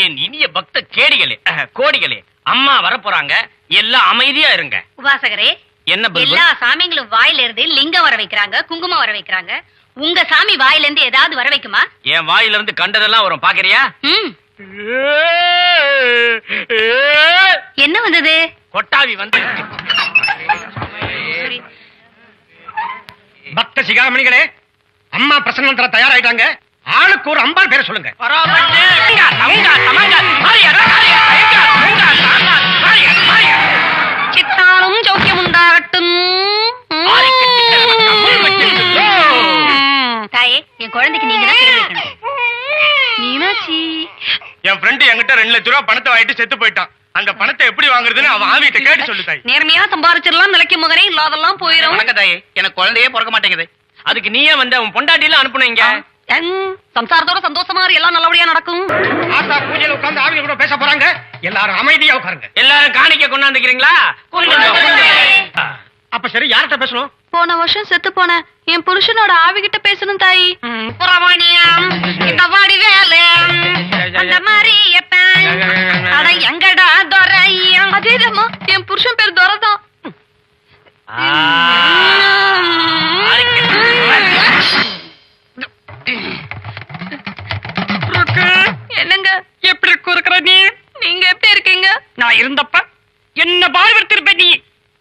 என் இனிய பக்த கேடிகளே கோடிகளே அம்மா வரப்போறாங்க. எல்லாம் அமைதியா இருங்க. உபாசகரே என்ன எல்லா சாமிங்களும் வாயில இருந்து லிங்கம் வர வைக்கிறாங்க குங்குமம் வர வைக்கிறாங்க. உங்க சாமி வாயில இருந்து ஏதாவது வர வைக்குமா? என் வாயில இருந்து கண்டதெல்லாம் வரும் பாக்குறியா? என்ன வந்தது? கொட்டாவி வந்து பக்த சிகாமணிகளே அம்மா பிரசன்னம் தர தயாராயிட்டாங்க. ஆளுக்கு ஒரு அம்பாள் பேரை சொல்லுங்க. சித்தாலும் ஜோக்கியம் உண்டாகட்டும். தாயே என் குழந்தைக்கு நீங்க மீனாட்சி. என் ஃப்ரெண்டு என்கிட்ட ரெண்டு லட்ச ரூபா பணத்தை வாங்கிட்டு செத்து போயிட்டான். அந்த பணத்தை எப்படி வாங்குறதுன்னு அவன் ஆவிட்ட கேட்டு சொல்லு தாய். நேர்மையா சம்பாரிச்சிடலாம் நிலைக்கு மகனே இல்லாதெல்லாம் போயிடும் தாயே. எனக்கு குழந்தையே பிறக்க மாட்டேங்குது. அதுக்கு நீயே வந்து அவன் பொண்டாட்டில அனுப்பணும் இங்க சம்சாரத்தோட சந்தோஷமா எல்லாம் நல்லபடியா நடக்கும். ஆத்தா பூஜையில உட்கார்ந்து ஆவிய கூட பேச போறாங்க. எல்லாரும் அமைதியா உட்காருங்க. எல்லாரும் காணிக்க கொண்டாந்துக்கிறீங்களா? அப்ப சரி யார்கிட்ட பேசணும்? போன வருஷம் செத்து போன என் புருஷனோட ஆவிகிட்ட பேசணும் தாய். புறவாணியம் இந்த வாடி வேலை அந்த மாதிரி அட எங்கடா துரையம். அதேதம்மா என் புருஷன் பேர் துரதான். இருந்தப்ப என்ன பாடுபடுத்திருப்ப நீ?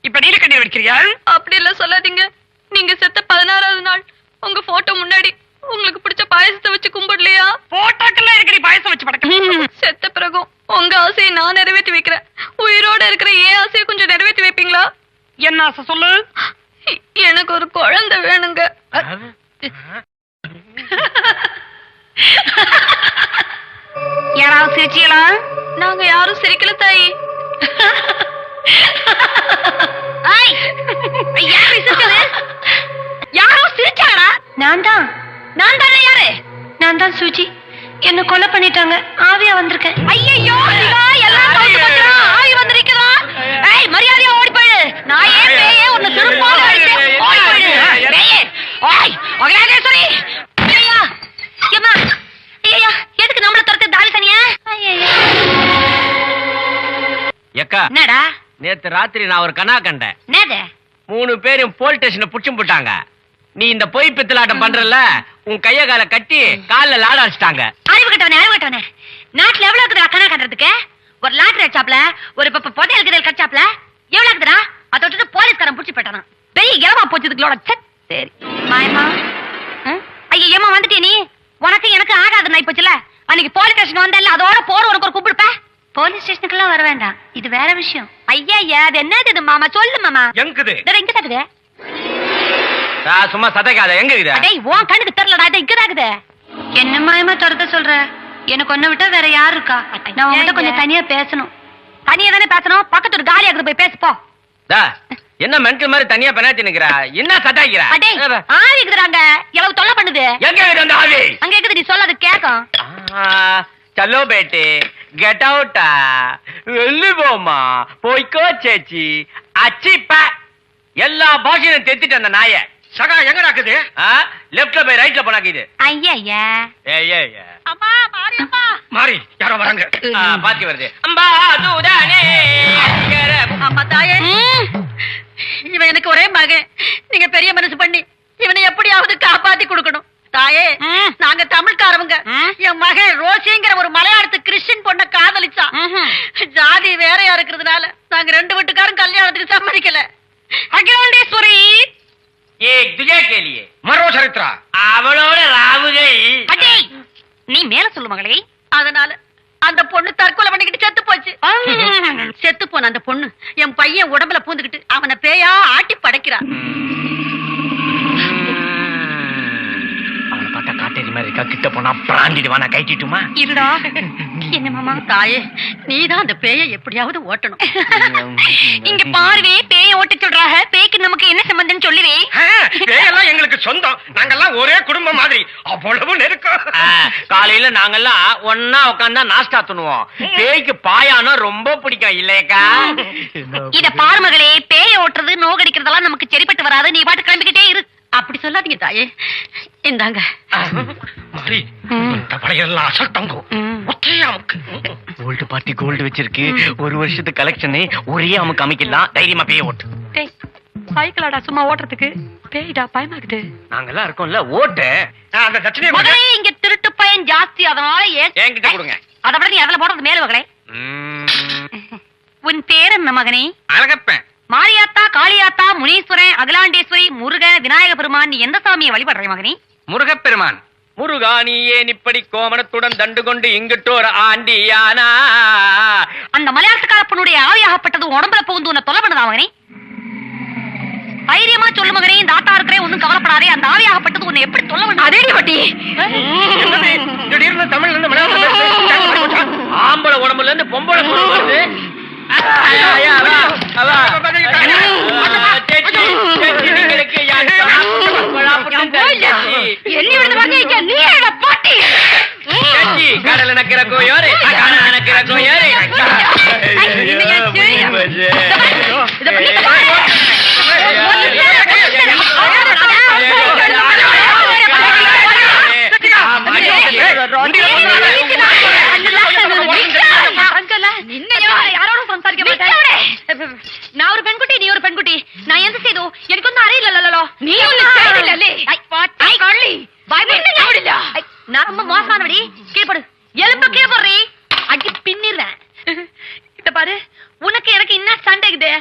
இப்ப நீலக்கண்ணீர் வடிக்கிறியா? அப்படி எல்லாம் சொல்லாதீங்க. நீங்க செத்த பதினாறாவது நாள் உங்க போட்டோ முன்னாடி உங்களுக்கு பிடிச்ச பாயசத்தை வச்சு கும்பிடலையா? போட்டாக்கெல்லாம் இருக்கு நீ பாயசம் வச்சு படக்க செத்த பிறகும் உங்க ஆசையை நான் நிறைவேற்றி வைக்கிறேன். உயிரோட இருக்கிற ஏன் ஆசையை கொஞ்சம் நிறைவேற்றி வைப்பீங்களா? என்ன ஆசை சொல்லு? எனக்கு ஒரு குழந்தை வேணுங்க. யாராவது சிரிச்சீங்களா நாங்க யாரும் சிரிக்கல தாயி. யாரு சிரிச்சாடா நான் தான் நான் தானே யாரு? நான் தான் சுஜி. என்ன கொலை பண்ணிட்டாங்க. ஆவியா வந்திருக்கேன். ஐயோ எல்லாம் ஆவி வந்திருக்குதா? ஏய் மரியாதையா ஓடி போயிடு. நான் ஏன் பேயே உன்னை திருப்பால அடிச்சு ஓடி போயிடு. பேயே ஓய் மகராஜேஸ்வரி ஐயா ஏம்மா? ஐயா எதுக்கு நம்மள துரத்து தாவி சனியா? எக்கா என்னடா? நேத்து ராத்திரி நான் ஒரு கனா கண்டேன். என்னது? மூணு பேரும் போலீஸ் ஸ்டேஷன்ல புடிச்சு போட்டாங்க நீ இந்த பொய் பித்தலாட்டம் பண்றல உன் கைய கால கட்டி கால்ல லாட அடிச்சிட்டாங்க. அறிவு கட்டவனே அறிவு கட்டவனே. நாட்டுல எவ்வளவு இருக்குதுடா கணா கட்டுறதுக்கு? ஒரு லாட்டரி அடிச்சாப்ல ஒரு பப்ப புதையல் கிதையல் கடிச்சாப்ல எவ்வளவு இருக்குதுடா? அதை விட்டுட்டு போலீஸ்காரன் புடிச்சு போயிட்டானா பெரிய இளவா போச்சதுக்குள்ளோட சட் சரி. மாயமா ஐயா ஏமா வந்துட்டே நீ? உனக்கு எனக்கு ஆகாது நான் போச்சுல அன்னைக்கு போலீஸ் ஸ்டேஷன் வந்தல அதோட போற ஒரு கூப்பிடுப்ப போலீஸ் ஸ்டேஷனுக்குலாம் வர வேண்டாம். இது வேற விஷயம். ஐயா ஐயா அது என்னது இது மாமா? சொல்லு மாமா. எங்குது? இதோ இங்க தாக்குது நான் சும்மா சதைக்காத. எங்க இருக்குது அடேய் உன் கண்ணுக்கு தெரியலடா இது இங்க தாக்குது என்ன மாயமா துரத்த சொல்ற? எனக்கு ஒண்ணு விட்டா வேற யாரு இருக்கா? நான் உங்ககிட்ட கொஞ்சம் தனியா பேசணும். தனியா தானே பேசணும்? பக்கத்து ஒரு காலி ஆகுது போய் பேசு போ. டா, என்ன மென்டல் மாதிரி தனியா பெனாத்தி நிக்கிற? என்ன சதாய்க்கிற அடே ஆவி இருக்குறாங்க எவ்வளவு தொல்லை பண்ணுது? எங்க இருக்குது அந்த ஆவி? அங்க இருக்குது நீ சொல்லாது கேக்கும். ஆ, చలో கெட் அவுட்டா ah. வெள்ளி போமா போய்க்கோ சேச்சி. அச்சிப்ப எல்லா பாஷையும் தெத்திட்டு அந்த நாய. சகா எங்க நடக்குது லெப்ட்ல போய் ரைட்ல போனாக்குது ஐயா ஐயா. அம்மா மாறி அம்மா. மாறி யாரோ வராங்க. பாத்தி வருது. அம்பா தூதானே அம்மா தாயே. இவன் எனக்கு ஒரே மகன். நீங்க பெரிய மனசு பண்ணி இவனை எப்படியாவது காப்பாத்தி கொடுக்கணும். தாயே நாங்க தமிழ்காரவங்க. என் மகன் ரோசிங்கிற ஒரு மலையாளத்து கிறிஸ்டின் பொண்ண காதலிச்சான் ஜாதி வேறையா இருக்கிறதுனால நாங்க ரெண்டு வீட்டுக்காரும் கல்யாணத்துக்கு சம்மதிக்கல. அகிலாண்டேஸ்வரி! ஏய் துஜே கேலியே. மரோ சரித்ரா அவளோட ராவுகை. அடே நீ மேல சொல்லு மகளே. அதனால அந்த பொண்ணு தற்கொலை பண்ணிக்கிட்டு செத்து போச்சு. செத்து போன அந்த பொண்ணு என் பையன் உடம்புல பூந்துக்கிட்டு அவனை பேயா ஆட்டி படைக்கிறான். கிட்ட போனா பிராண்டிடுவா நான் கைட்டிட்டுமா? இருடா. என்ன மாமா? தாயே நீதான் அந்த பேயை எப்படியாவது ஓட்டணும். இங்க பார்வே பேய ஓட்ட சொல்றாக பேய்க்கு நமக்கு என்ன சம்பந்தம் சொல்லுவே. பேயெல்லாம் எங்களுக்கு சொந்தம். நாங்கெல்லாம் ஒரே குடும்பம் மாதிரி. அவ்வளவு நெருக்கம். காலையில நாங்கெல்லாம் ஒன்னா உட்காந்தா நாஸ்டா துணுவோம் பேய்க்கு பாயானம் ரொம்ப பிடிக்கும் இல்லையக்கா? இத பாரு மகளே பேய ஓட்டுறது நோகடிக்கிறதெல்லாம் நமக்கு சரிப்பட்டு வராது. நீ பாட்டு கிளம்பிக்கிட்டே இரு. அப்படி சொல்லாதீங்க தாயே. இந்தாங்க. கோல்டு பார்ட்டி கோல்டு வச்சிருக்கு. ஒரு வருஷத்து கலெக்ஷனு ஒரே அமுக்கு அமைக்கலாம். தைரியமா பேய ஓட்டு. டேய் சைக்கிளாடா சும்மா ஓட்டுறதுக்கு பேய்டா பயமாக்குது நாங்கெல்லாம் இருக்கோம்ல ஓட்டு. அந்த தட்சணையை இங்க திருட்டு பையன் ஜாஸ்தி அதனால என்கிட்ட கொடுங்க. அதை விட நீ அதுல போடுறது மேல மகளே உன் பேர் என்ன மகனே? அழகப்பேன். மாரியாத்தா காளியாத்தா முனீஸ்வரன் அகிலாண்டேஸ்வரி முருகன் விநாயக பெருமான் எந்த சாமியை வழிபடுற மகனே? முருகப்பெருமான். முருகா நீ ஏன் இப்படி கோமணத்துடன் தண்டு கொண்டு இங்கிட்டோர் ஆண்டியானா? அந்த மலையாளத்துக்கார பொண்ணுடைய ஆவியாகப்பட்டது உடம்புல புகுந்து உன்னை தொலை பண்ணுதா மகனே? தைரியமா சொல்லு மகனே இந்த ஆத்தா இருக்கிறேன் ஒண்ணும் கவலைப்படாதே அந்த ஆவியாகப்பட்டது உன்னை எப்படி தொல்லை பண்ண அதேடி வட்டி என்னது? திடீர்னு தமிழ்ல இருந்து. ஆம்பளை உடம்புல இருந்து பொம்பளை குரல் வருது ஐயா, ஐயா, அவா, அவா. சேச்சி, சேச்சி, நீங்களுக்கு யார் சாப்பிட்டு சேச்சி. எண்ணி விடுது வாங்க நீ என்ன பாட்டி சேச்சி, கடலை நக்கிற கோயாரு கடலை நக்கிற கோயாரு இத பண்ணி யாரோட சம்சாரிக்க மாட்டேன் நான் ஒரு பெண்குட்டி நீ ஒரு பெண்குட்டி நான் எந்த செய்தோ எனக்கு ஒன்னும் அறியில்லല്ലോ நீ நான் ரொம்ப மோசமானவடி கீழ்படு எலும்பு கீழ்படுறி அடி பின்னிடுறேன் இத பாரு உனக்கு எனக்கு என்ன சண்டைக்குது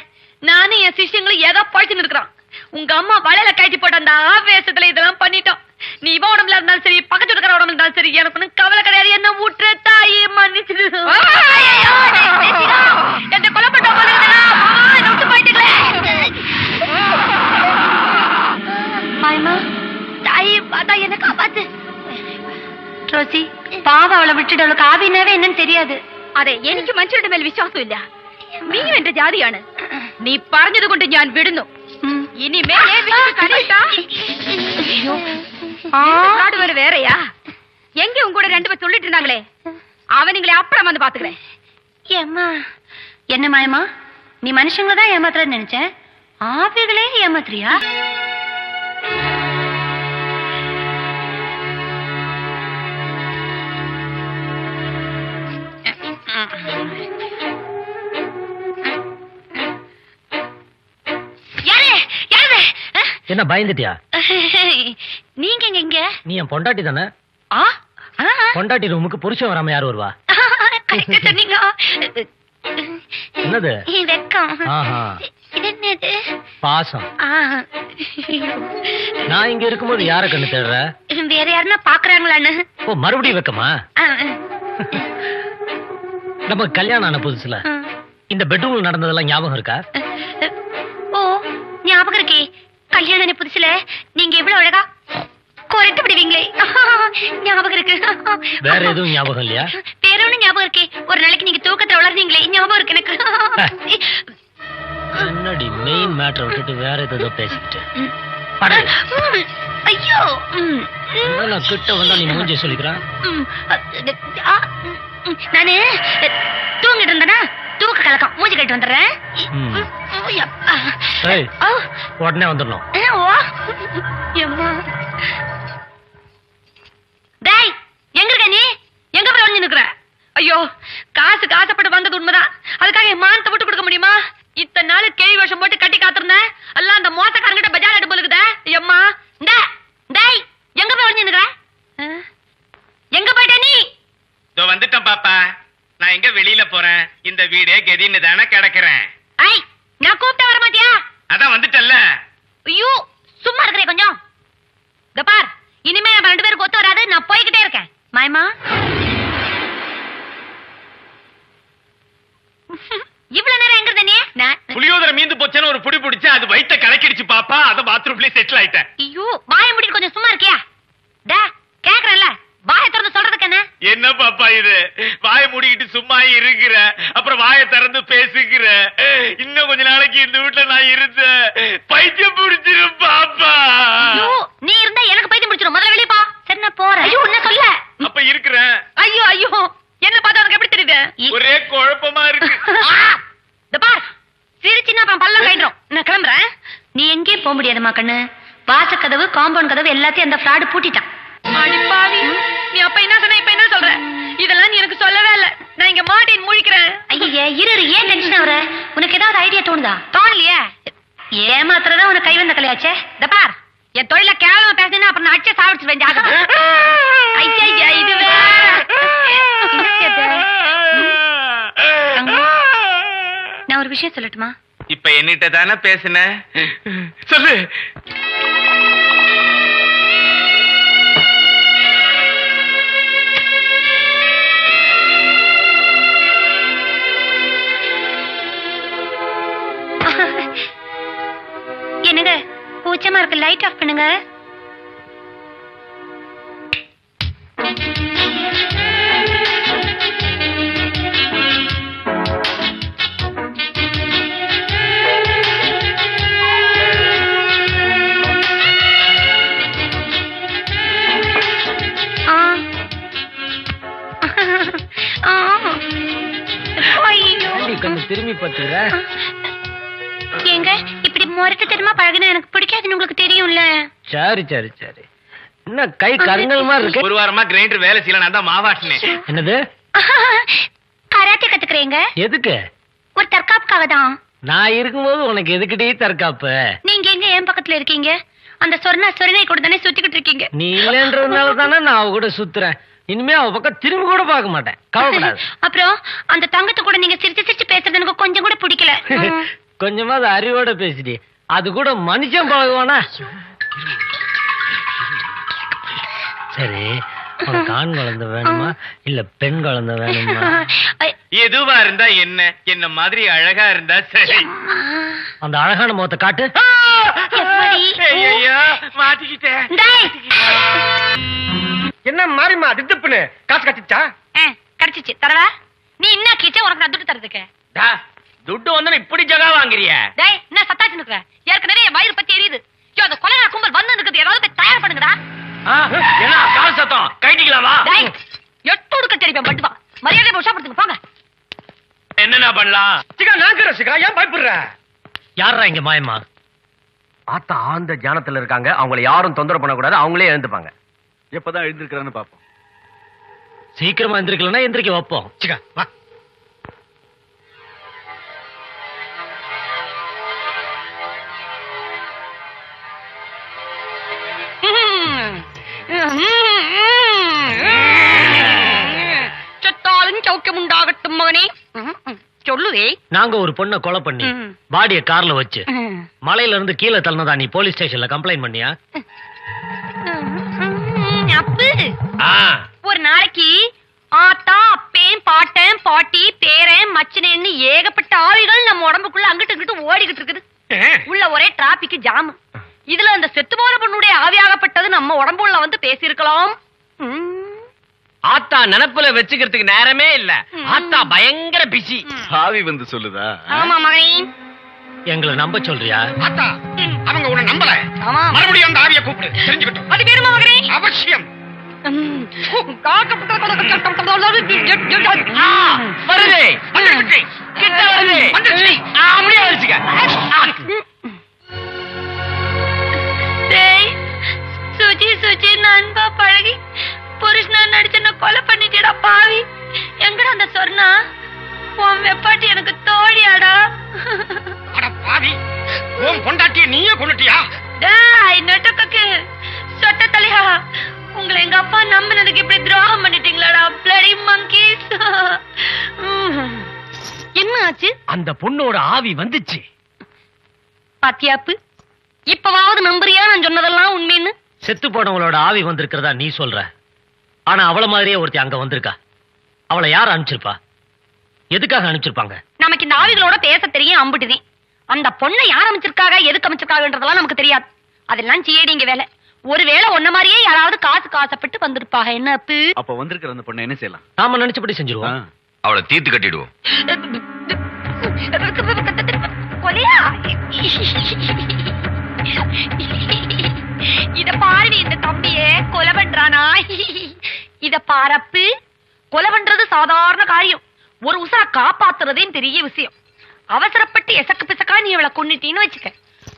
நானும் என் சிஷ்யங்களும் ஏதோ பழிச்சுன்னு இருக்கிறோம் உங்க அம்மா வலையில கட்டி போட்ட அந்த ஆவேசத்துல இதெல்லாம் பண்ணிட்டோம் நீ இவன் உடம்புல இருந்தாலும் சரி பக்கத்து இருக்கிற உடம்புல இருந்தாலும் சரி எனக்கு ஒண்ணும் கவலை கிடையாது என்ன ஊற்று தாயி மன்னிச்சிடு என்ன கொலை பண்ண போலுங்கடா என்ன விட்டு போயிட்டீங்களே மாயமா தாயி பார்த்தா என்ன காப்பாத்து ரோசி பாவ அவளை விட்டுட்டு அவளுக்கு ஆவினாவே என்னன்னு தெரியாது അതെ എനിക്ക് മനുഷ്യരുടെ മേൽ വിശ്വാസമില്ല നീ എന്റെ ജാതിയാണ് നീ പറഞ്ഞത് കൊണ്ട് ഞാൻ വിടുന്നു ഇനി മേലെ വിളിച്ച് കരയിട്ടാ? இந்த காடு வேற வேறயா எங்க உங்க கூட ரெண்டு பேர் சொல்லிட்டு இருந்தாங்களே அவனுங்களே அப்புறம் வந்து பாத்துக்கிறேன் ஏம்மா என்ன மாயமா நீ மனுஷங்கள தான் ஏமாத்துறன்னு நினைச்சேன் ஆவிகளே ஏமாத்துறியா என்ன பயந்துட்டியா? நீங்க எங்க இங்க நீ என் பொண்டாட்டி தானே? பொண்டாட்டி ரூமுக்கு புருஷன் வராம யார் வருவா? சொன்னீங்க. என்னது? வெக்கம். என்னது? பாசம். நான் இங்க இருக்கும்போது யார கண்ணு தேடுற? வேற யாருன்னா பாக்குறாங்களான்னு. ஓ மறுபடியும் வைக்கமா? நம்ம கல்யாணம் ஆன புதுசுல. இந்த பெட்ரூம்ல நடந்ததெல்லாம் ஞாபகம் இருக்கா? ஓ ஞாபகம் இருக்கே. கல்யாணம் புதுசுல நீங்க எவ்வளவு அழகா குறைத்து விடுவீங்களே. ஞாபகம் இருக்கு. வேற எதுவும் ஞாபகம் இல்லையா? வேற ஒண்ணு ஞாபகம் இருக்கே. ஒரு நாளைக்கு நீங்க தூக்கத்துல வளர்ந்தீங்களே ஞாபகம் இருக்கு எனக்கு. என்னடி மெயின் மேட்டரை விட்டுட்டு வேற ஏதோ பேசிக்கிட்டு? ஐயோ. கிட்ட வந்தா நீ மூஞ்சி சொல்லிக்கிறான் நானு தூங்கிட்டு இருந்தேனா? தூக்க கலக்கம். மூஞ்சி கட்டு வந்துடுறேன். உடனே வந்துடணும். டேய் எங்க இருக்க நீ? எங்க போய் ஒளிஞ்சு நிக்கிற? ஐயோ காசு காசப்பட்டு வந்தது உண்மைதான். அதுக்காக என் மானத்தை விட்டு கொடுக்க முடியுமா? இத்தனை நாள் கேள்வி வருஷம் போட்டு கட்டி காத்திருந்தேன். எல்லாம் அந்த மோசக்காரங்கிட்ட பஜார் எடுப்பு இருக்குதே எம்மா இந்த டேய் எங்க போய் ஒளிஞ்சு நிக்கிற ஆ? எங்க போயிட்ட நீ வந்துட்டேன் பாப்பா. நான் எங்க வெளியில போறேன்? இந்த வீடே கெதின்னு தானே கிடக்குறேன். ஐ நான் கூப்பிட்ட வர மாட்டியா? அதான் வந்துட்டல்ல. ஐயோ சும்மா இருக்கிறே கொஞ்சம். இந்த பார் இனிமே நம்ம ரெண்டு பேருக்கு ஒத்து வராது. நான் போய்கிட்டே இருக்கேன். மாயமா இவ்வளவு நேரம் எங்க இருந்த நீ? புளியோதரை மீந்து போச்சேன்னு ஒரு புடி பிடிச்சு அது வயித்த கலக்கிடுச்சு பாப்பா. அத பாத்ரூம்லயே செட்டில் ஆயிட்டேன். ஐயோ வாய முடிட்டு கொஞ்சம் சும்மா இருக்கியா? டா கேக்குறேன்ல வாய திறந்து சொல்றதுக்கு என்ன பாப்பா இது? வாயை மூடிக்கிட்டு சும்மா இருக்கிற அப்புறம் வாயை திறந்து பேசுகிற இன்னும் கொஞ்ச நாளைக்கு இந்த வீட்டுல நான் இருந்தேன். பைத்தியம் பிடிச்சிரும் பாப்பா. நீ இருந்தா எனக்கு பைத்தியம் முடிச்சிடும் முதல்ல வெளிய போ. சரி நான் போறேன். ஐயோ என்ன சொல்ல அப்ப இருக்கிறேன். ஐயோ ஐயோ. என்ன பார்த்தா உனக்கு எப்படி தெரியுது? ஒரே குழப்பமா இருக்கு! இந்த பார். சிரிச்சுன்னா அப்புறம் பல்லம் கயின்றோம் நான் கிளம்புறேன். நீ எங்கேயும் போக முடியாதுமா கண்ணு. வாசக்கதவு காம்பவுண்ட் கதவு எல்லாத்தையும் அந்த ஃப்ராடு பூட்டிட்டான். தோணுதா? தோணலையே. ஏமாத்துறதா உனக்கு கை வந்த கலையாச்சே. இந்த பார். என் தொழில கேவலமா பேசினா அப்புறம் நான் அடிச்சே சாவிச்சு வேண்டிய இது? நான் ஒரு விஷயம் சொல்லட்டுமா? இப்ப என்னிட்ட தானே பேசின? சொல்லு. கூச்சமா இருக்கு. லைட் ஆஃப் பண்ணுங்க. திரும்பி பார்த்துக்கிற ஏங்க இப்படி முரட்டு தெரியுமா பழகுனா எனக்கு பிடிக்காதுன்னு உங்களுக்கு தெரியும்ல? சரி சரி சரி. என்ன கை கருங்கல் மாதிரி இருக்கு? ஒரு வாரமா கிரைண்டர் வேலை செய்யல நான் தான் மாவாட்டினேன். என்னது? கராத்தே கத்துக்கிறேங்க? எதுக்கு? ஒரு தற்காப்புக்காக தான். நான் இருக்கும்போது உனக்கு எதுக்கிட்டே தற்காப்பு? நீங்க எங்க என் பக்கத்துல இருக்கீங்க? அந்த சொர்ணா சொரணை கூட தானே சுத்திக்கிட்டு இருக்கீங்க. நீ இல்லைன்றதுனால தானே நான் அவ கூட சுத்துறேன். இனிமே அவ பக்கம் திரும்பி கூட பார்க்க மாட்டேன். கவலைப்படாது. அப்புறம் அந்த தங்கத்து கூட நீங்க சிரிச்சு சிரிச்சு பேசுறது எனக்கு கொஞ்சம் கூட பிடிக்கல. கொஞ்சமாவது அறிவோட பேசிடி. அது கூட மனுஷன் பழகுவானா? சரி ஆண் குழந்தை வேணுமா? இல்ல பெண் குழந்தை வேணுமா? எதுவா இருந்தா என்ன? என்ன மாதிரி அழகா இருந்தா சரி. அந்த அழகான முகத்தை காட்டு. மாட்டிக்கிட்டேன். என்ன மாறிமா திட்டுப்புன்னு? காசு கட்டிச்சா? கிடைச்சிச்சு. தரவா? நீ என்ன கீச்சே உனக்கு நான் துட்டு தரதுக்கு. துட்டு வந்து இப்படி ஜகா வாங்குறிய? டேய் என்ன சத்தாச்சு நிக்கிற? ஏற்கனவே என் வயிறு பத்தி எரியுது. ஐயோ அந்த கொலை கும்பல் வந்து இருக்குது ஏதாவது போய் தயார் பண்ணுங்கடா. என்ன கால் சத்தம்? கைட்டிக்கலாமா டேய் எட்டு உடுக்க தெரியும்? மட்டும் வா. மரியாதை உஷாப்படுத்துங்க போங்க. என்னென்ன பண்ணலாம்? சிக்கா நான் சிக்கா ஏன் பயப்படுற? யாரா இங்க மாயமா ஆத்தா ஆழ்ந்த தியானத்துல இருக்காங்க. அவங்கள யாரும் தொந்தரவு பண்ணக்கூடாது. அவங்களே எழுந்துப்பாங்க. எப்பதான் எழுந்திருக்கிறான்னு பாப்போம் சீக்கிரமா எந்திரிக்கலன்னா எந்திரிக்க வைப்போம். சிக்கா வா. செத்தாலும் சௌக்கியம் உண்டாகட்டும் மகனே. சொல்லுவே நாங்க ஒரு பொண்ணை கொலை பண்ணி. பாடிய கார்ல வச்சு மலையில இருந்து கீழே தள்ளனதா நீ போலீஸ் ஸ்டேஷன்ல கம்ப்ளைண்ட் பண்ணியா? அப்பு. ஒரு நாளைக்கு ஆத்தா அப்பேன் பாட்டன் பாட்டி பேரன் மச்சனேன்னு ஏகப்பட்ட ஆவிகள் நம்ம உடம்புக்குள்ள அங்கிட்டு இங்கிட்டு ஓடிக்கிட்டு இருக்குது. உள்ள ஒரே டிராபிக் ஜாம். இதுல அந்த செத்து போன பொண்ணுடைய ஆவியாகப்பட்டது நம்ம உடம்புள்ள வந்து பேசியிருக்கலாம். ஆத்தா நினப்புல வச்சுக்கிறதுக்கு நேரமே இல்ல. ஆத்தா பயங்கர பிஸி. ஆவி வந்து சொல்லுதா? ஆமா மகனே. எங்களை நம்ப சொல்றியா? அத்தா அவங்க உன்னை நம்பல. ஆமா. மறுபடியும் அந்த ஆவிய கூப்பிடு. தெரிஞ்சுக்கிட்டோம். அது வேணுமா மகனே? அவசியம். வருது. கிட்ட வருது. அப்படியே சுஜி சுஜி நண்பா பழகி புருஷனா நடிச்சன கொலை பண்ணிட்டேடா பாவி. எங்கடா அந்த சொர்ணா? உன் வெப்பாட்டி எனக்கு தோழியாடா. அட பாவி உன் பொண்டாட்டிய நீயே கொண்டுட்டியா டேய் நெட்டக்கக்கு சொட்ட தலையா. உங்களை எங்க அப்பா நம்பினதுக்கு இப்படி துரோகம் பண்ணிட்டீங்களாடா பிளடி monkeys. என்ன ஆச்சு? அந்த பொண்ணோட ஆவி வந்துச்சு. பாத்தியாப்பு இப்பவாவது நம்புறியா நான் சொன்னதெல்லாம் உண்மைன்னு? செத்து போனவங்களோட ஆவி வந்திருக்கிறதா நீ சொல்ற? ஆனா அவள மாதிரியே ஒருத்தி அங்க வந்திருக்கா. அவளை யார் அனுப்பிச்சிருப்பா? எதுக்காக அனுப்பிச்சிருப்பாங்க? நமக்கு இந்த ஆவிகளோட பேச தெரியும் அம்புட்டுதேன். அந்த பொண்ணை யார் அமைச்சிருக்காங்க எதுக்கு அமைச்சிருக்காங்கன்றதெல்லாம் நமக்கு தெரியாது. அதெல்லாம் சிஏடிங்க வேலை. ஒருவேளை ஒன்ன மாதிரியே யாராவது காசு காசப்பட்டு வந்திருப்பாங்க என்ன அப்பு? அப்ப வந்திருக்கிற அந்த பொண்ணு என்ன செய்யலாம்? நாம நினைச்சபடி செஞ்சிருவோம். அவளை தீர்த்து கட்டிடுவோம். கொலையா இத பாரு இந்த தம்பியே கொலை பண்றானா? இத பாரப்பு கொலை பண்றது சாதாரண காரியம். ஒரு உசர காப்பாத்துறதே பெரிய விஷயம். அவசரப்பட்டு எசக்கு பிசக்கா நீ இவளை கொன்னுட்டீன்னு வச்சுக்க.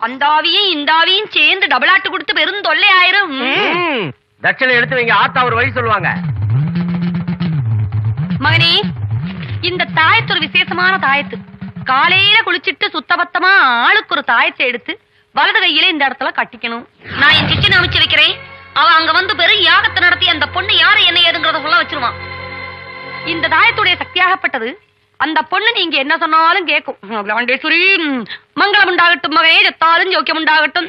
அந்த ஆவியும் இந்த ஆவியும் சேர்ந்து டபுள் ஆட்டு கொடுத்து பெரும் தொல்லை ஆயிரும். தட்சணை எடுத்து வைங்க ஆத்தா ஒரு வழி சொல்லுவாங்க. மகனே இந்த தாயத்து ஒரு விசேஷமான தாயத்து. காலையில குளிச்சிட்டு சுத்தபத்தமா ஆளுக்கு ஒரு தாயத்தை எடுத்து வலது கையில இந்த இடத்துல கட்டிக்கணும். நான் என் சிச்சனை அமைச்சு வைக்கிறேன். அவ அங்க வந்து பெரும் யாகத்தை நடத்தி அந்த பொண்ணு யாரு என்ன ஏதுங்கிறத சொல்ல வச்சிருவான். இந்த தாயத்துடைய சக்தியாகப்பட்டது அந்த பொண்ணு நீங்க என்ன சொன்னாலும் கேட்கும் மங்களம் உண்டாகட்டும் மகனே செத்தாலும் ஜோக்கியம் உண்டாகட்டும்.